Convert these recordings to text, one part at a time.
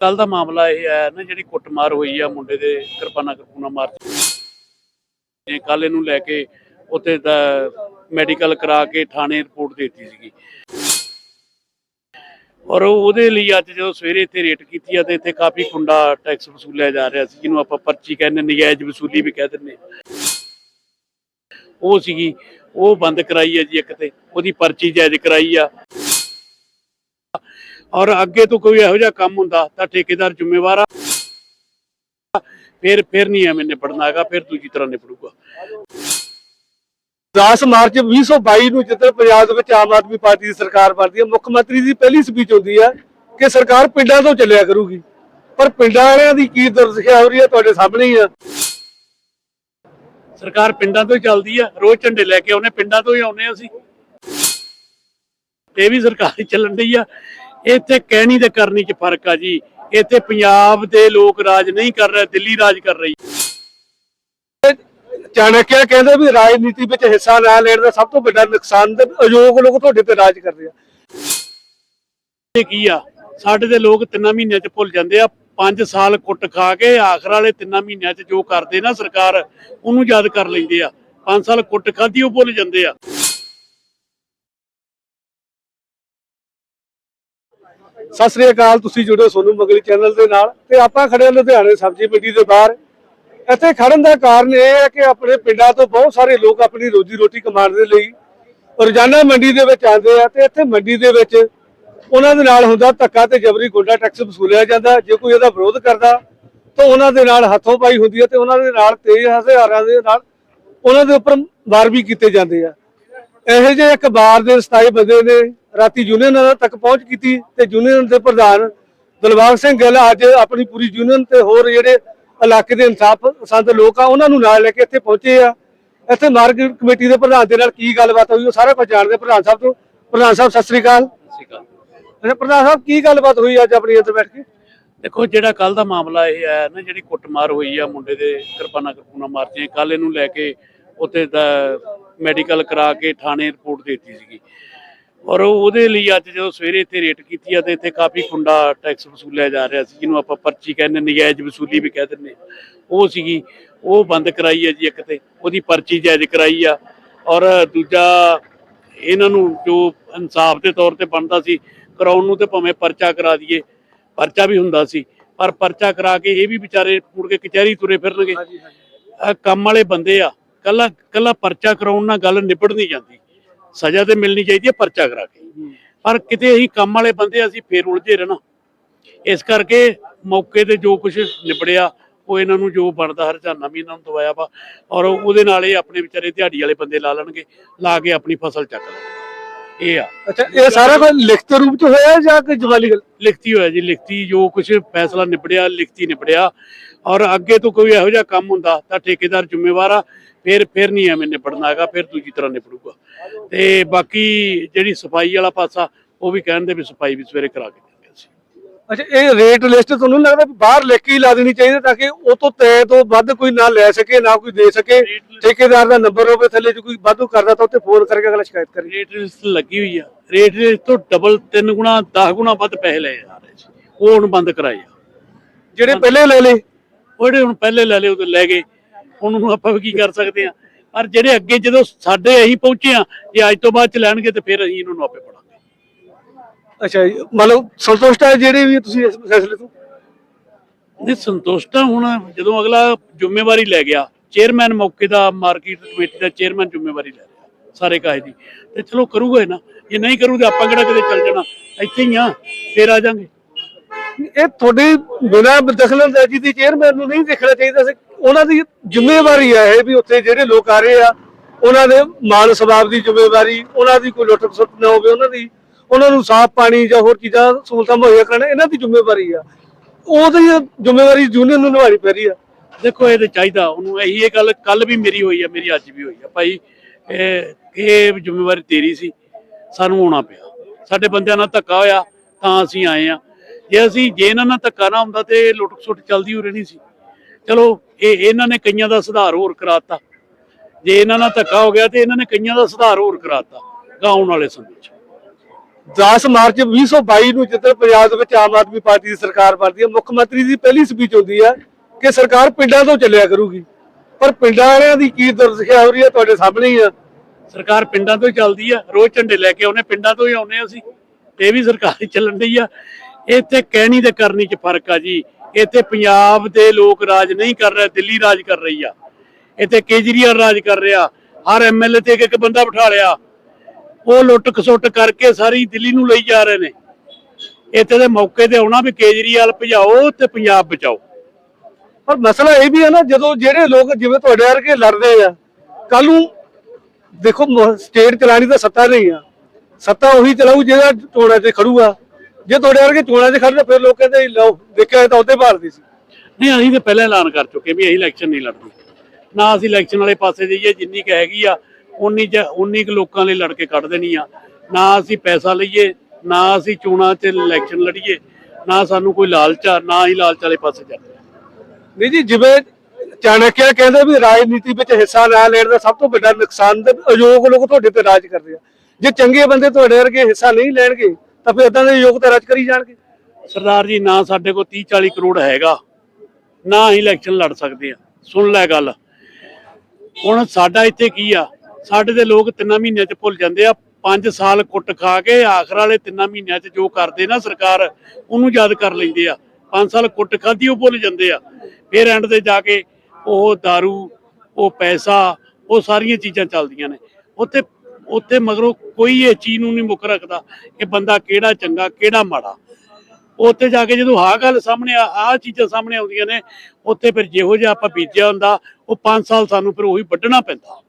ਕੱਲ ਦਾ ਮਾਮਲਾ ਇਹ ਹੈ ਨਾ, ਜਿਹੜੀ ਕੁੱਟਮਾਰ ਹੋਈ ਆ ਮੁੰਡੇ ਦੇ, ਕਿਰਪਾਨਾ ਕਿਰਪੂਨਾ ਮਾਰ ਕੇ। ਕੱਲ ਇਹਨੂੰ ਲੈ ਕੇ ਉੱਥੇ ਦਾ ਮੈਡੀਕਲ ਕਰਾ ਕੇ ਥਾਣੇ ਰਿਪੋਰਟ ਦਿੱਤੀ ਸੀਗੀ। ਔਰ ਉਹਦੇ ਲਈ ਅੱਜ ਜਦੋਂ ਸਵੇਰੇ ਇੱਥੇ ਰੇਟ ਕੀਤੀ ਆ ਤੇ ਇੱਥੇ ਕਾਫੀ ਕੁੰਡਾ ਟੈਕਸ ਵਸੂਲਿਆ ਜਾ ਰਿਹਾ ਸੀ, ਜਿਹਨੂੰ ਆਪਾਂ ਪਰਚੀ ਕਹਿੰਦੇ, ਨਜਾਇਜ਼ ਵਸੂਲੀ ਵੀ ਕਹਿ ਦਿੰਦੇ ਹਾਂ। ਉਹ ਸੀਗੀ, ਉਹ ਬੰਦ ਕਰਾਈ ਹੈ ਜੀ ਇੱਕ ਤੇ, ਉਹਦੀ ਪਰਚੀ ਜਾਇਜ਼ ਕਰਾਈ ਆ। ਔਰ ਅੱਗੇ ਤੋਂ ਕੋਈ ਇਹੋ ਜਿਹਾ ਕੰਮ ਹੁੰਦਾ ਤਾਂ ਠੇਕੇਦਾਰ ਜ਼ਿੰਮੇਵਾਰ ਆ। ਫਿਰ ਫਿਰ ਨਹੀਂ ਐਵੇਂ ਨਿਪੜਨਾ ਹੈਗਾ ਫਿਰ ਦੂਜੀ ਤਰ੍ਹਾਂ ਨਿਪੜੂਗਾ 10 ਮਾਰਚ 2022 ਨੂੰ ਜਦੋਂ ਪੰਜਾਬ ਦੇ ਵਿੱਚ ਆਮ ਆਦਮੀ ਪਾਰਟੀ ਦੀ ਸਰਕਾਰ ਬਣਦੀ ਹੈ ਮੁੱਖ ਮੰਤਰੀ ਦੀ ਪਹਿਲੀ ਸਪੀਚ ਹੁੰਦੀ ਹੈ ਕਿ ਸਰਕਾਰ ਪਿੰਡਾਂ ਤੋਂ ਚੱਲਿਆ ਕਰੂਗੀ। ਪਰ ਪਿੰਡਾਂ ਵਾਲਿਆਂ ਦੀ ਕੀ ਦੁਰਦਸ਼ਾ ਹੋ ਰਹੀ ਹੈ ਤੁਹਾਡੇ ਸਾਹਮਣੇ ਹੀ ਆ। ਸਰਕਾਰ ਪਿੰਡਾਂ ਤੋਂ ਹੀ ਚੱਲਦੀ ਆ ਰੋਜ਼ ਝੰਡੇ ਲੈ ਕੇ ਆਉਨੇ ਪਿੰਡਾਂ ਤੋਂ ਹੀ ਆਉਨੇ ਆ ਅਸੀਂ। ਇਹ ਵੀ ਸਰਕਾਰ ਹੀ ਚੱਲਣ ਡਈ ਆ। ਇੱਥੇ ਕਹਿਣੀ ਤੇ ਕਰਨੀ 'ਚ ਫ਼ਰਕ ਆ ਜੀ। ਇੱਥੇ ਪੰਜਾਬ ਦੇ ਲੋਕ ਰਾਜ ਨਹੀਂ ਕਰ ਰਹੇ ਦਿੱਲੀ ਰਾਜ ਕਰ ਰਹੀ। ਚਾਣਕਿਆ ਕਹਿੰਦੇ ਵੀ ਰਾਜਨੀਤੀ ਵਿੱਚ ਹਿੱਸਾ ਨਾ ਲੈਣ ਦਾ ਸਭ ਤੋਂ ਵੱਡਾ ਨੁਕਸਾਨ ਤੇ ਅਯੋਗ ਲੋਕ ਤੁਹਾਡੇ ਤੇ ਰਾਜ ਕਰਦੇ ਆ। ਇਹ ਕੀ ਆ? ਸਾਡੇ ਦੇ ਲੋਕ ਤਿੰਨਾਂ ਮਹੀਨਿਆਂ 'ਚ ਭੁੱਲ ਜਾਂਦੇ ਆ। 5 ਸਾਲ ਕੁੱਟ ਖਾ ਕੇ ਆਖਰ ਵਾਲੇ ਤਿੰਨਾਂ ਮਹੀਨਿਆਂ 'ਚ ਜੋ ਕਰਦੇ ਨਾ ਸਰਕਾਰ ਉਹਨੂੰ ਯਾਦ ਕਰ ਲੈਂਦੇ ਆ। 5 ਸਾਲ ਕੁੱਟ ਖਾਧੀ ਉਹ ਭੁੱਲ ਜਾਂਦੇ ਆ। ਸਤਿ ਸ੍ਰੀ ਅਕਾਲ, ਤੁਸੀਂ ਜੁੜੇ ਹੋ ਸੋਨੂ ਮਗਲੀ ਚੈਨਲ ਦੇ ਨਾਲ ਤੇ ਆਪਾਂ ਖੜੇ ਹਾਂ ਲੁਧਿਆਣੇ ਸਬਜ਼ੀ ਮੰਡੀ ਦੇ ਬਾਹਰ। ਇੱਥੇ ਖੜਨ ਦਾ ਕਾਰਨ ਇਹ ਹੈ ਕਿ ਆਪਣੇ ਪਿੰਡਾਂ ਤੋਂ ਬਹੁਤ ਸਾਰੇ ਲੋਕ ਆਪਣੀ ਰੋਜੀ ਰੋਟੀ ਕਮਾਉਣ ਦੇ ਲਈ ਰੋਜ਼ਾਨਾ ਮੰਡੀ ਦੇ ਵਿੱਚ ਆਉਂਦੇ ਆ ਤੇ ਇੱਥੇ ਮੰਡੀ ਦੇ ਵਿੱਚ ਉਹਨਾਂ ਦੇ ਨਾਲ ਹੁੰਦਾ ਧੱਕਾ ਤੇ ਜਬਰੀ ਗੁੰਡਾ ਟੈਕਸ ਵਸੂਲਿਆ ਜਾਂਦਾ। ਜੇ ਕੋਈ ਇਹਦਾ ਵਿਰੋਧ ਕਰਦਾ ਤਾਂ ਉਹਨਾਂ ਦੇ ਨਾਲ ਹੱਥੋਂ ਪਾਈ ਹੁੰਦੀ ਹੈ ਤੇ ਉਹਨਾਂ ਦੇ ਨਾਲ ਤੇਜ਼ ਹਥਿਆਰਾਂ ਦੇ ਨਾਲ ਉਹਨਾਂ ਦੇ ਉੱਪਰ ਵਾਰ ਵੀ ਕੀਤੇ ਜਾਂਦੇ ਆ। ਇਹੋ ਜਿਹੇ ਇੱਕ ਬਾਰ ਦੇ 27 ਬੰਦੇ ਨੇ ਰਾਤੀ ਯੂਨੀਅਨ ਤੱਕ ਪਹੁੰਚ ਕੀਤੀ ਤੇ ਯੂਨੀਅਨ ਦੇ ਪ੍ਰਧਾਨ ਦਿਲਬਾਗ ਸਿੰਘ ਗਿੱਲ ਅੱਜ ਆਪਣੀ ਪੂਰੀ ਯੂਨੀਅਨ ਤੇ ਹੋਰ ਜਿਹੜੇ ਇਲਾਕੇ ਦੇ ਇਨਸਾਫ ਪਸੰਦ ਲੋਕ ਆ ਉਹਨਾਂ ਨੂੰ ਨਾਲ ਲੈ ਕੇ ਇੱਥੇ ਪਹੁੰਚੇ ਆ। ਇੱਥੇ ਮਾਰਕੀਟ ਕਮੇਟੀ ਦੇ ਪ੍ਰਧਾਨ ਦੇ ਨਾਲ ਕੀ ਗੱਲਬਾਤ ਹੋਈ ਉਹ ਸਾਰਾ ਕੁਝ ਜਾਣਦੇ ਪ੍ਰਧਾਨ ਸਾਹਿਬ ਤੋਂ ਪ੍ਰਧਾਨ ਸਾਹਿਬ ਸਤਿ ਸ੍ਰੀ ਅਕਾਲ। ਅੱਛਾ ਪ੍ਰਧਾਨ ਸਾਹਿਬ ਕੀ ਗੱਲਬਾਤ ਹੋਈ ਅੱਜ ਆਪਣੀ ਇੱਥੇ ਬੈਠ ਕੇ? ਦੇਖੋ ਜਿਹੜਾ ਕੱਲ ਦਾ ਮਾਮਲਾ ਇਹ ਹੈ ਨਾ ਜਿਹੜੀ ਕੁੱਟਮਾਰ ਹੋਈ ਆ ਮੁੰਡੇ ਦੇ ਕਿਰਪਾਨਾ ਕਿਰਪੂਨਾ ਮਾਰਤੀਆਂ ਕੱਲ ਇਹਨੂੰ ਲੈ ਕੇ ਉੱਥੇ ਦਾ ਮੈਡੀਕਲ ਕਰਾ ਕੇ ਥਾਣੇ ਰਿਪੋਰਟ ਦਿੱਤੀ ਸੀਗੀ। ਔਰ ਉਹਦੇ ਲਈ ਅੱਜ ਜਦੋਂ ਸਵੇਰੇ ਇੱਥੇ ਰੇਟ ਕੀਤੀ ਆ ਤੇ ਇੱਥੇ ਕਾਫੀ ਕੁੰਡਾ ਟੈਕਸ ਵਸੂਲਿਆ ਜਾ ਰਿਹਾ ਸੀ ਜਿਹਨੂੰ ਆਪਾਂ ਪਰਚੀ ਕਹਿੰਦੇ ਨਜਾਇਜ਼ ਵਸੂਲੀ ਵੀ ਕਹਿ ਦਿੰਦੇ। ਉਹ ਸੀਗੀ ਉਹ ਬੰਦ ਕਰਾਈ ਹੈ ਜੀ ਇੱਕ ਤੇ ਉਹਦੀ ਪਰਚੀ ਜਾਇਜ਼ ਕਰਾਈ ਆ। ਔਰ ਦੂਜਾ ਇਹਨਾਂ ਨੂੰ ਜੋ ਇਨਸਾਫ ਦੇ ਤੌਰ ਤੇ ਬਣਦਾ ਸੀ ਕਰਾਉਣ ਨੂੰ ਤੇ ਭਾਵੇਂ ਪਰਚਾ ਕਰਾ ਦਈਏ ਪਰਚਾ ਵੀ ਹੁੰਦਾ ਸੀ ਪਰ ਪਰਚਾ ਕਰਾ ਕੇ ਇਹ ਵੀ ਵਿਚਾਰੇ ਮੁੜ ਕੇ ਕਚਹਿਰੀ ਤੁਰੇ ਫਿਰਨਗੇ। ਕੰਮ ਵਾਲੇ ਬੰਦੇ ਆ ਕੱਲਾ ਕੱਲਾ ਪਰਚਾ ਕਰਾਉਣ ਨਾਲ ਗੱਲ ਨਿਬੜ ਨਹੀਂ ਜਾਂਦੀ। ਸਜ਼ਾ ਤੇ ਮਿਲਣੀ ਚਾਹੀਦੀ ਹੈ ਪਰਚਾ ਕਰਾ ਕੇ। ਪਰ ਕਿਤੇ ਅਸੀਂ ਕੰਮ ਵਾਲੇ ਬੰਦੇ ਅਸੀਂ ਫੇਰ ਉਲਝੇ ਰਹਿਣਾ। ਇਸ ਕਰਕੇ ਮੌਕੇ ਤੇ ਜੋ ਕੁਝ ਨਿਬੜਿਆ ਉਹ ਇਹਨਾਂ ਨੂੰ ਜੋ ਬਣਦਾ ਹਰਜਾਨਾ ਵੀ ਇਹਨਾਂ ਨੂੰ ਦਵਾਇਆ ਵਾ। ਔਰ ਉਹਦੇ ਨਾਲ ਇਹ ਆਪਣੇ ਵਿਚਾਰੇ ਦਿਹਾੜੀ ਵਾਲੇ ਬੰਦੇ ਲਾ ਲੈਣਗੇ ਲਾ ਕੇ ਆਪਣੀ ਫਸਲ ਚੱਕ ਲੈਣਗੇ। ਇਹ ਆ। ਅੱਛਾ ਇਹ ਸਾਰਾ ਕੁਝ ਲਿਖਤ ਰੂਪ ਚ ਹੋਇਆ ਜਾਂ ਕੋਈ ਜਵਾਲੀ ਗੱਲ? ਲਿਖਤੀ ਹੋਇਆ ਜੀ ਲਿਖਤੀ ਜੋ ਕੁਝ ਫੈਸਲਾ ਨਿਬੜਿਆ ਲਿਖਤੀ ਨਿਬੜਿਆ। ਔਰ ਅੱਗੇ ਤੋਂ ਕੋਈ ਇਹੋ ਜਿਹਾ ਕੰਮ ਹੁੰਦਾ ਤਾਂ ਠੇਕੇਦਾਰ ਜ਼ਿੰਮੇਵਾਰ ਆ। ਫਿਰ ਫਿਰ ਨਹੀਂ ਐਵੇਂ ਨਿਬੜਨਾ ਹੈਗਾ ਫਿਰ ਦੂਜੀ ਤਰ੍ਹਾਂ ਨਿਬੜੂਗਾ। ਤੇ ਬਾਕੀ ਜਿਹੜੀ ਸਫ਼ਾਈ ਵਾਲਾ ਪਾਸਾ ਉਹ ਵੀ ਕਹਿੰਦੇ ਵੀ ਸਫ਼ਾਈ ਵੀ ਸਵੇਰੇ ਕਰਾ ਕੇ ਦਿੰਦੇ ਅਸੀਂ। ਅੱਛਾ ਇਹ ਰੇਟ ਲਿਸਟ ਤੁਹਾਨੂੰ ਲੱਗਦਾ ਵੀ ਬਾਹਰ ਲਿਖ ਕੇ ਹੀ ਲਾ ਦੇਣੀ ਚਾਹੀਦੀ ਤਾਂ ਕਿ ਉਹ ਤੋਂ ਤੈ ਤੋਂ ਵੱਧ ਕੋਈ ਨਾ ਲੈ ਸਕੇ ਨਾ ਕੋਈ ਦੇ ਸਕੇ? ਠੇਕੇਦਾਰ ਦਾ ਨੰਬਰ ਹੋਵੇ ਥੱਲੇ ਜੇ ਕੋਈ ਵਾਧੂ ਕਰਦਾ ਤਾਂ ਉੱਤੇ ਫੋਨ ਕਰਕੇ ਅਗਲਾ ਸ਼ਿਕਾਇਤ ਕਰੇ। ਰੇਟ ਲਿਸਟ ਲੱਗੀ ਹੋਈ ਆ। ਰੇਟ ਲਿਸਟ ਤੋਂ ਡਬਲ 3 ਗੁਣਾ 10 ਗੁਣਾ ਵੱਧ ਪੈਸੇ ਲਏ ਜਾ ਰਹੇ ਸੀ। ਉਹ ਹੁਣ ਬੰਦ ਕਰਾਏ ਆ। ਜਿਹੜੇ ਪਹਿਲੇ ਲੈ ਲਏ? ਉਹ ਜਿਹੜੇ ਹੁਣ ਪਹਿਲੇ ਲੈ ਲਏ ਉਹ ਤੇ ਲੈ ਗਏ। ਉਹਨੂੰ ਆਪਾਂ ਵੀ ਕੀ ਕਰ ਸਕਦੇ ਆ ਪਰ ਜਿਹੜੇ ਅੱਗੇ ਜਦੋਂ ਸਾਡੇ ਅਸੀਂ ਪਹੁੰਚੇ ਆ ਜੇ ਅੱਜ ਤੋਂ ਬਾਅਦ ਚ ਲੈਣਗੇ ਤੇ ਫਿਰ ਅਸੀਂ ਇਹਨਾਂ ਨੂੰ ਆਪੇ ਪੜਾਂਗੇ ਅੱਛਾ ਮਤਲਬ ਸੰਤੁਸ਼ਟ ਹੈ ਜਿਹੜੇ ਵੀ ਤੁਸੀਂ ਇਸ ਫੈਸਲੇ ਤੋਂ? ਨਹੀਂ ਸੰਤੁਸ਼ਟ ਹੁਣ ਜਦੋਂ ਅਗਲਾ ਜ਼ਿੰਮੇਵਾਰੀ ਲੈ ਗਿਆ ਚੇਅਰਮੈਨ ਮੌਕੇ ਦਾ ਮਾਰਕੀਟ ਕਮੇਟੀ ਦਾ ਚੇਅਰਮੈਨ ਜ਼ਿੰਮੇਵਾਰੀ ਲੈ ਰਿਹਾ ਸਾਰੇ ਕਾਹੇ ਦੀ। ਤੇ ਚਲੋ ਕਰੂਗਾ ਨਾ ਜੇ ਨਹੀਂ ਕਰੂ ਤੇ ਆਪਾਂ ਕਿਹੜਾ ਕਿਤੇ ਚੱਲ ਜਾਣਾ? ਇੱਥੇ ਹੀ ਆ ਫੇਰ ਆ ਜਾਾਂਗੇ। ਇਹ ਤੁਹਾਡੀ ਬਿਨਾਂ ਦਖਲਅੰਦਾਜ਼ੀ ਦੀ ਚੇਅਰਮੈਨ ਨੂੰ ਨਹੀਂ ਦੇਖਣਾ ਚਾਹੀਦਾ ਸੀ? ਉਹਨਾਂ ਦੀ ਜ਼ਿੰਮੇਵਾਰੀ ਹੈ ਇਹ ਵੀ ਉੱਥੇ ਜਿਹੜੇ ਲੋਕ ਆ ਰਹੇ ਆ, ਉਹਨਾਂ ਦੇ ਮਾਲ ਸਵਾਬ ਦੀ ਜ਼ਿੰਮੇਵਾਰੀ, ਉਹਨਾਂ ਦੀ ਕੋਈ ਲੁੱਟ ਖਸੁੱਟ ਨਾ ਹੋਵੇ, ਉਹਨਾਂ ਦੀ, ਉਹਨਾਂ ਨੂੰ ਸਾਫ਼ ਪਾਣੀ ਜਾਂ ਹੋਰ ਚੀਜ਼ਾਂ ਸਹੂਲਤਾਂ ਮੁਹੱਈਆ ਕਰਨ ਇਹਨਾਂ ਦੀ ਜ਼ਿੰਮੇਵਾਰੀ ਆ। ਉਹਦੀ ਜ਼ਿੰਮੇਵਾਰੀ ਯੂਨੀਅਨ ਨੂੰ ਨਿਭਾਉਣੀ ਪੈ ਰਹੀ ਆ। ਦੇਖੋ, ਇਹ ਤੇ ਚਾਹੀਦਾ, ਉਹਨੂੰ ਇਹੀ ਇਹ ਗੱਲ ਕੱਲ ਵੀ ਮੇਰੀ ਹੋਈ ਆ, ਮੇਰੀ ਅੱਜ ਵੀ ਹੋਈ ਆ। ਭਾਈ, ਇਹ ਜ਼ਿੰਮੇਵਾਰੀ ਤੇਰੀ ਸੀ, ਸਾਨੂੰ ਆਉਣਾ ਪਿਆ। ਸਾਡੇ ਬੰਦਿਆਂ ਨਾਲ ਧੱਕਾ ਹੋਇਆ, ਤਾਂ ਅਸੀਂ ਆਏ ਆ। ਜੇ ਅਸੀਂ, ਜੇ ਇਹਨਾਂ ਨਾਲ ਧੱਕਾ ਨਾ ਹੁੰਦਾ ਤੇ ਲੁੱਟ ਸੁੱਟ ਚੱਲਦੀ ਹੋ ਰਹਿਣੀ ਸੀ। ਚਲੋ ਇਹ ਇਹਨਾਂ ਨੇ ਕਈਆਂ ਦਾ ਸੁਧਾਰ ਹੋਰ ਕਰਾਤਾ। ਜੇ ਇਹਨਾਂ ਨਾਲ ਧੱਕਾ ਹੋ ਗਿਆ ਤੇ ਇਹਨਾਂ ਨੇ ਕਈਆਂ ਦਾ ਸੁਧਾਰ ਹੋਰ ਕਰਾਤਾ ਗਾਉਣ ਵਾਲੇ ਸਮੇਂ 'ਚ। 10 ਮਾਰਚ 2022 ਨੂੰ ਜਦੋਂ ਪੰਜਾਬ ਦੇ ਵਿੱਚ ਆਮ ਆਦਮੀ ਪਾਰਟੀ ਦੀ ਸਰਕਾਰ ਬਣਦੀ ਹੈ ਮੁੱਖ ਮੰਤਰੀ ਦੀ ਪਹਿਲੀ ਸਪੀਚ ਹੁੰਦੀ ਹੈ ਕਿ ਸਰਕਾਰ ਪਿੰਡਾਂ ਤੋਂ ਚੱਲਿਆ ਕਰੂਗੀ। ਪਰ ਪਿੰਡਾਂ ਵਾਲਿਆਂ ਦੀ ਕੀ ਦੁਰਦਸ਼ਾ ਹੋ ਰਹੀ ਹੈ ਤੁਹਾਡੇ ਸਾਹਮਣੇ ਹੀ ਆ। ਸਰਕਾਰ ਪਿੰਡਾਂ ਤੋਂ ਹੀ ਚੱਲਦੀ ਆ ਰੋਜ਼ ਝੰਡੇ ਲੈ ਕੇ ਆਉਨੇ ਪਿੰਡਾਂ ਤੋਂ ਹੀ ਆਉਨੇ ਅਸੀਂ ਇਹ ਵੀ ਸਰਕਾਰ ਹੀ ਚੱਲਣ ਡਈ ਆ। ਇੱਥੇ ਕਹਿਣੀ ਤੇ ਕਰਨੀ 'ਚ ਫ਼ਰਕ ਆ ਜੀ। ਇੱਥੇ ਪੰਜਾਬ ਦੇ ਲੋਕ ਰਾਜ ਨਹੀਂ ਕਰ ਰਹੇ, ਦਿੱਲੀ ਰਾਜ ਕਰ ਰਹੀ ਆ। ਇੱਥੇ ਕੇਜਰੀਵਾਲ ਰਾਜ ਕਰ ਰਿਹਾ, ਹਰ ਐਮਐਲਏ ਤੇ ਇੱਕ ਇੱਕ ਬੰਦਾ ਬਿਠਾ ਲਿਆ ਉਹ ਲੁੱਟ ਖਸੁੱਟ ਕਰਕੇ ਸਾਰੀ ਦਿੱਲੀ ਨੂੰ ਲਈ ਜਾ ਰਹੇ ਨੇ। ਇੱਥੇ ਦੇ ਮੌਕੇ ਤੇ ਆਉਣਾ ਵੀ ਕੇਜਰੀਵਾਲ ਭਜਾਓ ਤੇ ਪੰਜਾਬ ਬਚਾਓ। ਪਰ ਮਸਲਾ ਇਹ ਵੀ ਹੈ ਨਾ, ਜਦੋਂ ਜਿਹੜੇ ਲੋਕ ਜਿਵੇਂ ਤੁਹਾਡੇ ਵਰਗੇ ਲੜਦੇ ਆ ਕੱਲ ਨੂੰ ਦੇਖੋ ਸਟੇਟ ਚਲਾਣੀ ਤਾਂ ਸੱਤਾ ਨਹੀਂ ਆ। ਸੱਤਾ ਉਹੀ ਚਲਾਊ ਜਿਹੜਾ ਚੋਣਾਂ ਤੇ ਖੜੂਗਾ। ਜੇ ਤੁਹਾਡੇ ਵਰਗੇ ਚੋਣਾਂ 'ਚ ਖੜਦੇ ਫਿਰ ਲੋਕ ਕਹਿੰਦੇ ਲਓ ਦੇਖਿਆ ਤਾਂ ਉਹਦੇ ਭਾਰਦੀ ਸੀ। ਨਹੀਂ ਅਸੀਂ ਤਾਂ ਪਹਿਲਾਂ ਐਲਾਨ ਕਰ ਚੁੱਕੇ ਵੀ ਅਸੀਂ ਇਲੈਕਸ਼ਨ ਨਹੀਂ ਲੜਦੇ ਨਾ ਅਸੀਂ ਇਲੈਕਸ਼ਨ ਵਾਲੇ ਪਾਸੇ ਜਾਈਏ ਜਿੰਨੀ ਕੁ ਹੈਗੀ ਆ ਉਨੀ ਚ ਉਨੀ ਕੁ ਲੋਕਾਂ ਲਈ ਲੜ ਕੇ ਕੱਢ ਦੇਣੀ ਆ। ਨਾ ਅਸੀਂ ਪੈਸਾ ਲਈਏ ਨਾ ਅਸੀਂ ਚੋਣਾਂ 'ਚ ਇਲੈਕਸ਼ਨ ਲੜੀਏ ਨਾ ਸਾਨੂੰ ਕੋਈ ਲਾਲਚ ਆ ਨਾ ਹੀ ਲਾਲਚ ਵਾਲੇ ਪਾਸੇ ਜਾਂਦੇ ਨਹੀਂ ਜੀ ਜਿਵੇਂ ਚਾਣਕਿਆ ਕਹਿੰਦੇ ਵੀ ਰਾਜਨੀਤੀ ਵਿੱਚ ਹਿੱਸਾ ਨਾ ਲੈਣ ਦਾ ਸਭ ਤੋਂ ਵੱਡਾ ਨੁਕਸਾਨ ਤੇ ਅਯੋਗ ਲੋਕ ਤੁਹਾਡੇ ਤੇ ਰਾਜ ਕਰਦੇ ਆ। ਜੇ ਚੰਗੇ ਬੰਦੇ ਤੁਹਾਡੇ ਵਰਗੇ ਹਿੱਸਾ ਨਹੀਂ ਲੈਣਗੇ ਤਾਂ ਫਿਰ ਇਦਾਂ ਦੇ ਯੋਗ ਤਾਂ ਰਾਜ ਕਰੀ ਜਾਣਗੇ। ਸਰਦਾਰ ਜੀ, ਨਾ ਸਾਡੇ ਕੋਲ 30 40 ਕਰੋੜ ਹੈਗਾ। ਨਾ ਅਸੀਂ ਇਲੈਕਸ਼ਨ ਲੜ ਸਕਦੇ ਆ ਸੁਣ ਲੈ ਗੱਲ। ਹੁਣ ਸਾਡਾ ਇੱਥੇ ਕੀ ਆ? ਸਾਡੇ ਦੇ ਲੋਕ ਤਿੰਨਾਂ ਮਹੀਨਿਆਂ ਚ ਭੁੱਲ ਜਾਂਦੇ ਆ। 5 ਸਾਲ ਕੁੱਟ ਖਾ ਕੇ ਆਖਰ ਵਾਲੇ ਤਿੰਨਾਂ ਮਹੀਨਿਆਂ ਚ ਜੋ ਕਰਦੇ ਨਾ ਸਰਕਾਰ, ਉਹਨੂੰ ਯਾਦ ਕਰ ਲੈਂਦੇ ਆ। 5 ਸਾਲ ਕੁੱਟ ਖਾਧੀ, ਉਹ ਭੁੱਲ ਜਾਂਦੇ ਆ। ਫਿਰ ਐਂਡ ਤੇ ਜਾ ਕੇ ਉਹ दारू ਉਹ ਪੈਸਾ, ਉਹ ਸਾਰੀਆਂ ਚੀਜ਼ਾਂ ਚੱਲਦੀਆਂ ਨੇ। ਉੱਥੇ ਉੱਥੇ ਮਗਰੋਂ ਕੋਈ ਇਹ ਚੀਜ਼ ਨੂੰ ਨਹੀਂ ਮੁੱਕ ਰੱਖਦਾ ਕਿ ਬੰਦਾ ਕਿਹੜਾ ਚੰਗਾ, ਕਿਹੜਾ ਮਾੜਾ। ਉੱਥੇ ਜਾ ਕੇ ਜਦੋਂ ਆਹ ਗੱਲ ਸਾਹਮਣੇ ਆ, ਆਹ ਚੀਜ਼ਾਂ ਸਾਹਮਣੇ ਆਉਂਦੀਆਂ ਨੇ, ਉੱਥੇ ਫਿਰ ਜਿਹੋ ਜਿਹਾ ਆਪਾਂ ਬੀਜਿਆ ਹੁੰਦਾ, ਉਹ 5 ਸਾਲ ਸਾਨੂੰ ਫਿਰ ਉਹੀ ਵੱਢਣਾ ਪੈਂਦਾ।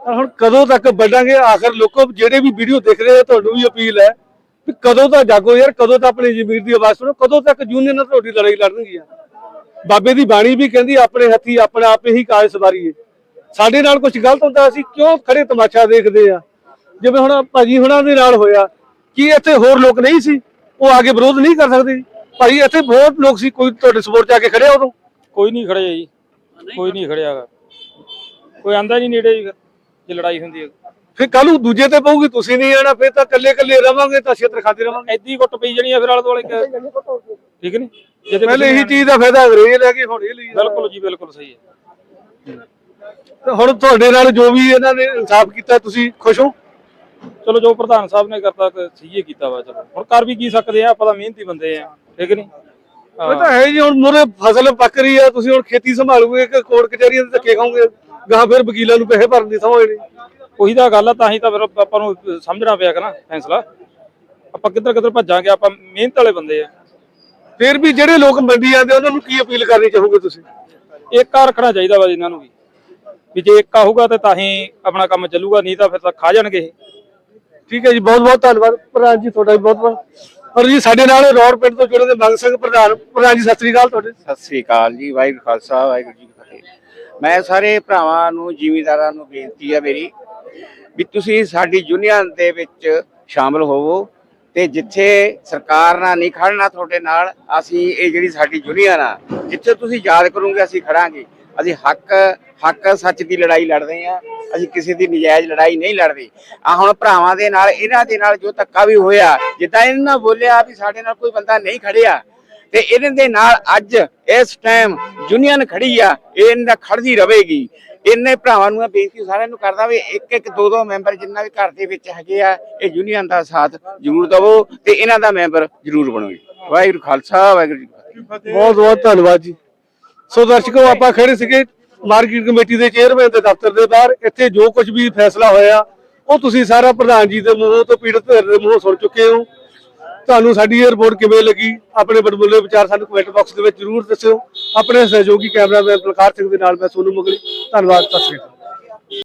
ਹੁਣ ਕਦੋਂ ਤੱਕ ਵੱਢਾਂਗੇ? ਆਖਰ ਲੋਕੋ ਜਿਹੜੇ ਵੀ ਵੀਡੀਓ ਦੇਖ ਰਹੇ ਆ, ਤੁਹਾਨੂੰ ਵੀ ਅਪੀਲ ਹੈ ਵੀ ਕਦੋਂ ਤਾਂ ਜਾਗੋ ਯਾਰ, ਕਦੋਂ ਤਾਂ ਆਪਣੀ ਜ਼ਮੀਰ ਦੀ ਆਵਾਜ਼ ਸੁਣੋ, ਕਦੋਂ ਤੱਕ ਯੂਨੀਅਨ ਨਾਲ ਤੁਹਾਡੀ ਲੜਾਈ ਲੜਨਗੀਆਂ। ਬਾਬੇ ਦੀ ਬਾਣੀ ਵੀ ਕਹਿੰਦੀ, ਆਪਣੇ ਹੱਥੀ ਆਪਣੇ ਆਪ ਹੀ ਕਾਜ ਸਵਾਰੀਏ। ਸਾਡੇ ਨਾਲ ਕੁਝ ਗਲਤ ਹੁੰਦਾ ਅਸੀਂ ਕਿਉਂ ਖੜੇ ਤਮਾਸ਼ਾ ਦੇਖਦੇ ਆ? ਜਿਵੇਂ ਹੁਣ ਭਾਜੀ ਹੁਣਾਂ ਦੇ ਨਾਲ ਹੋਇਆ ਕੀ ਇੱਥੇ ਹੋਰ ਲੋਕ ਨਹੀਂ ਸੀ? ਉਹ ਆਗੇ ਵਿਰੋਧ ਨਹੀਂ ਕਰ ਸਕਦੇ ਭਾਈ ਇੱਥੇ ਬਹੁਤ ਲੋਕ ਸੀ ਕੋਈ ਤੁਹਾਡੇ ਸਪੋਰਟ ਜਾ ਕੇ ਖੜਿਆ ਉਦੋਂ? ਕੋਈ ਨਹੀਂ ਖੜਿਆ ਜੀ। ਕੋਈ ਨਹੀਂ ਖੜਿਆਗਾ ਕੋਈ ਆਂਦਾ ਨਹੀਂ ਨੇੜੇ ਜੀ ਲੜਾਈ ਹੁੰਦੀ ਹੈ ਫਿਰ ਕੱਲ ਨੂੰ ਦੂਜੇ ਤੇ ਪਊਗੀ ਤੁਸੀਂ ਨਹੀਂ ਆਣਾ ਫਿਰ ਤਾਂ ਇਕੱਲੇ ਇਕੱਲੇ ਰਵਾਂਗੇ ਤਾਂ ਛੇਤਰ ਖਾਦੇ ਰਵਾਂਗੇ। ਐਦੀ ਗੁੱਟ ਪਈ ਜਣੀ ਆ ਫਿਰ ਆਲੇ ਦੁਆਲੇ ਕਿ- ਠੀਕ ਨਹੀਂ? ਪਹਿਲੇ ਇਹੀ ਚੀਜ਼ ਦਾ ਫਾਇਦਾ ਅੰਗਰੇਜ਼ ਲੈ ਕੇ ਹੁਣ ਇਹ ਲਈ। ਬਿਲਕੁਲ ਜੀ ਬਿਲਕੁਲ ਸਹੀ ਹੈ। ਤੇ ਹੁਣ ਤੁਹਾਡੇ ਨਾਲ ਜੋ ਵੀ ਇਹਨਾਂ ਨੇ ਇਨਸਾਫ ਕੀਤਾ ਤੁਸੀਂ ਖੁਸ਼ ਹੋ? ਚਲੋ ਜੋ ਪ੍ਰਧਾਨ ਸਾਹਿਬ ਨੇ ਕਰਤਾ ਤੇ ਸਹੀ ਕੀਤਾ ਵਾ ਚਲੋ। ਹੁਣ ਕਰ ਵੀ ਕੀ ਸਕਦੇ ਆ ਆਪਾਂ ਤਾਂ ਮਿਹਨਤੀ ਬੰਦੇ ਆ ਠੀਕ ਨਹੀਂ? ਉਹ ਤਾਂ ਹੈ ਜੀ ਹੁਣ ਮੂਹਰੇ ਫਸਲ ਪੱਕ ਰਹੀ ਆ ਤੁਸੀਂ ਹੁਣ ਖੇਤੀ ਸੰਭਾਲੋਗੇ ਕਿ ਕੋਰਟ ਕਚਹਿਰੀਆਂ ਦੇ ਧੱਕੇ ਖਾਓਗੇ? ਗਾਂ ਫਿਰ ਵਕੀਲਾਂ ਨੂੰ ਪੈਸੇ ਭਰਨ ਦੀ ਸਮਝ ਨਹੀਂ ਉਹੀ ਤਾਂ ਗੱਲ ਆ ਤਾਂ ਹੀ ਤਾਂ ਫਿਰ ਆਪਾਂ ਨੂੰ ਸਮਝਣਾ ਪਿਆ ਕਿ ਨਾ ਫੈਸਲਾ। ਆਪਾਂ ਕਿੱਧਰ ਕਿੱਧਰ ਭੱਜਾਂਗੇ ਆਪਾਂ ਮਿਹਨਤ ਵਾਲੇ ਬੰਦੇ ਆ। ਫਿਰ ਵੀ ਜਿਹੜੇ ਲੋਕ ਮੰਡੀ ਜਾਂਦੇ ਉਹਨਾਂ ਨੂੰ ਕੀ ਅਪੀਲ ਕਰਨੀ ਚਾਹੋਗੇ ਤੁਸੀਂ? ਏਕਾ ਰੱਖਣਾ ਚਾਹੀਦਾ ਵਾ ਇਹਨਾਂ ਨੂੰ ਵੀ। ਵੀ ਜੇ ਏਕਾ ਹੋਊਗਾ ਤੇ ਤਾਂ ਹੀ ਆਪਣਾ ਕੰਮ ਚੱਲੂਗਾ ਨਹੀਂ ਤਾਂ ਫਿਰ ਤਾਂ ਖਾ ਜਾਣਗੇ ਇਹ। ਠੀਕ ਹੈ ਜੀ ਬਹੁਤ ਬਹੁਤ ਧੰਨਵਾਦ ਪ੍ਰਧਾਨ ਜੀ ਤੁਹਾਡਾ ਵੀ ਬਹੁਤ ਬਹੁਤ। ਔਰ ਜੀ ਸਾਡੇ ਨਾਲ ਰੌੜ ਪਿੰਡ ਤੋਂ ਜੁੜੇ ਨੇ ਮੰਗ ਸਿੰਘ ਪ੍ਰਧਾਨ। ਪ੍ਰਧਾਨ ਜੀ ਸਤਿ ਸ੍ਰੀ ਅਕਾਲ ਤੁਹਾਡੇ। ਸਤਿ ਸ੍ਰੀ ਅਕਾਲ ਜੀ ਵਾਹਿਗੁਰੂ ਖਾਲਸਾ ਵਾਹਿਗੁਰੂ ਜੀ ਕੀ ਫਤਿਹ। ਮੈਂ ਸਾਰੇ ਭਰਾਵਾਂ ਨੂੰ ਜ਼ਿਮੀਂਦਾਰਾਂ ਨੂੰ ਬੇਨਤੀ ਹੈ ਮੇਰੀ ਵੀ ਤੁਸੀਂ ਸਾਡੀ ਯੂਨੀਅਨ ਦੇ ਵਿੱਚ ਸ਼ਾਮਲ ਹੋਵੋ ਤੇ ਜਿੱਥੇ ਸਰਕਾਰ ਨਾਲ ਨਹੀਂ ਖੜਨਾ ਤੁਹਾਡੇ ਨਾਲ ਅਸੀਂ ਇਹ ਜਿਹੜੀ ਸਾਡੀ ਯੂਨੀਅਨ ਆ ਜਿੱਥੇ ਤੁਸੀਂ ਯਾਦ ਕਰੋਗੇ ਅਸੀਂ ਖੜਾਂਗੇ। ਅਸੀਂ ਹੱਕ ਹੱਕ ਸੱਚ ਦੀ ਲੜਾਈ ਲੜਦੇ ਆ ਅਸੀਂ ਕਿਸੇ ਦੀ ਨਜਾਇਜ਼ ਲੜਾਈ ਨਹੀਂ ਲੜਦੇ। ਆ ਹੁਣ ਭਰਾਵਾਂ ਦੇ ਨਾਲ, ਇਹਨਾਂ ਦੇ ਨਾਲ ਜੋ ਧੱਕਾ ਵੀ ਹੋਇਆ, ਜਿੱਦਾਂ ਇਹਨਾਂ ਬੋਲਿਆ ਵੀ ਸਾਡੇ ਨਾਲ ਕੋਈ ਬੰਦਾ ਨਹੀਂ ਖੜਿਆ, ਤੇ ਇਹਨਾਂ ਦੇ ਨਾਲ ਅੱਜ ਇਸ ਟਾਈਮ ਯੂਨੀਅਨ ਖੜੀ ਆ, ਇਹ ਇਹਨਾਂ ਦਾ ਖੜਦੀ ਰਹੇਗੀ। ਇਹਨੇ ਭਰਾਵਾਂ ਨੂੰ ਬੇਨਤੀ ਸਾਰਿਆਂ ਨੂੰ ਕਰਦਾ ਵੀ ਇੱਕ ਇੱਕ, ਦੋ ਦੋ ਮੈਂਬਰ ਜਿੰਨਾ ਵੀ ਘਰ ਦੇ ਵਿੱਚ ਹੈਗੇ ਆ, ਇਹ ਯੂਨੀਅਨ ਦਾ ਸਾਥ ਜ਼ਰੂਰ ਦਵੋ ਤੇ ਇਹਨਾਂ ਦਾ ਮੈਂਬਰ ਜ਼ਰੂਰ ਬਣੋ ਵਾਹਿਗੁਰੂ ਖਾਲਸਾ, ਵਾਹਿਗੁਰੂ ਜੀ ਬਹੁਤ ਬਹੁਤ ਧੰਨਵਾਦ ਜੀ। ਸੋ ਦਰਸ਼ਕੋ, ਆਪਾਂ ਖੜੇ ਸੀਗੇ ਮਾਰਕੀਟ ਕਮੇਟੀ ਦੇ ਚੇਅਰਮੈਨ ਦੇ ਦਫ਼ਤਰ ਦੇ ਬਾਹਰ। ਇੱਥੇ ਜੋ ਕੁਝ ਵੀ ਫੈਸਲਾ ਹੋਇਆ, ਉਹ ਤੁਸੀਂ ਸਾਰਾ ਪ੍ਰਧਾਨ ਜੀ ਦੇ ਮੂੰਹੋਂ ਤੋਂ ਪੀੜਤ ਧਿਰ ਦੇ ਮੂੰਹੋਂ ਸੁਣ ਚੁੱਕੇ ਹੋ। ਤੁਹਾਨੂੰ ਸਾਡੀ ਇਹ ਰਿਪੋਰਟ ਕਿਵੇਂ ਲੱਗੀ? ਆਪਣੇ ਬੜਬੁੱਲੇ ਵਿਚਾਰ ਸਾਨੂੰ ਕਮੈਂਟ ਬਾਕਸ ਦੇ ਵਿੱਚ ਜ਼ਰੂਰ ਦੱਸਿਓ। ਆਪਣੇ ਸਹਿਯੋਗੀ ਕੈਮਰਾਮੈਨ ਪ੍ਰਕਾਸ਼ ਸਿੰਘ ਦੇ ਨਾਲ ਮੈਂ ਸੋਨੂ ਮੁਗਲੀ। ਧੰਨਵਾਦ, ਸਤਿ ਸ਼੍ਰੀ ਅਕਾਲ।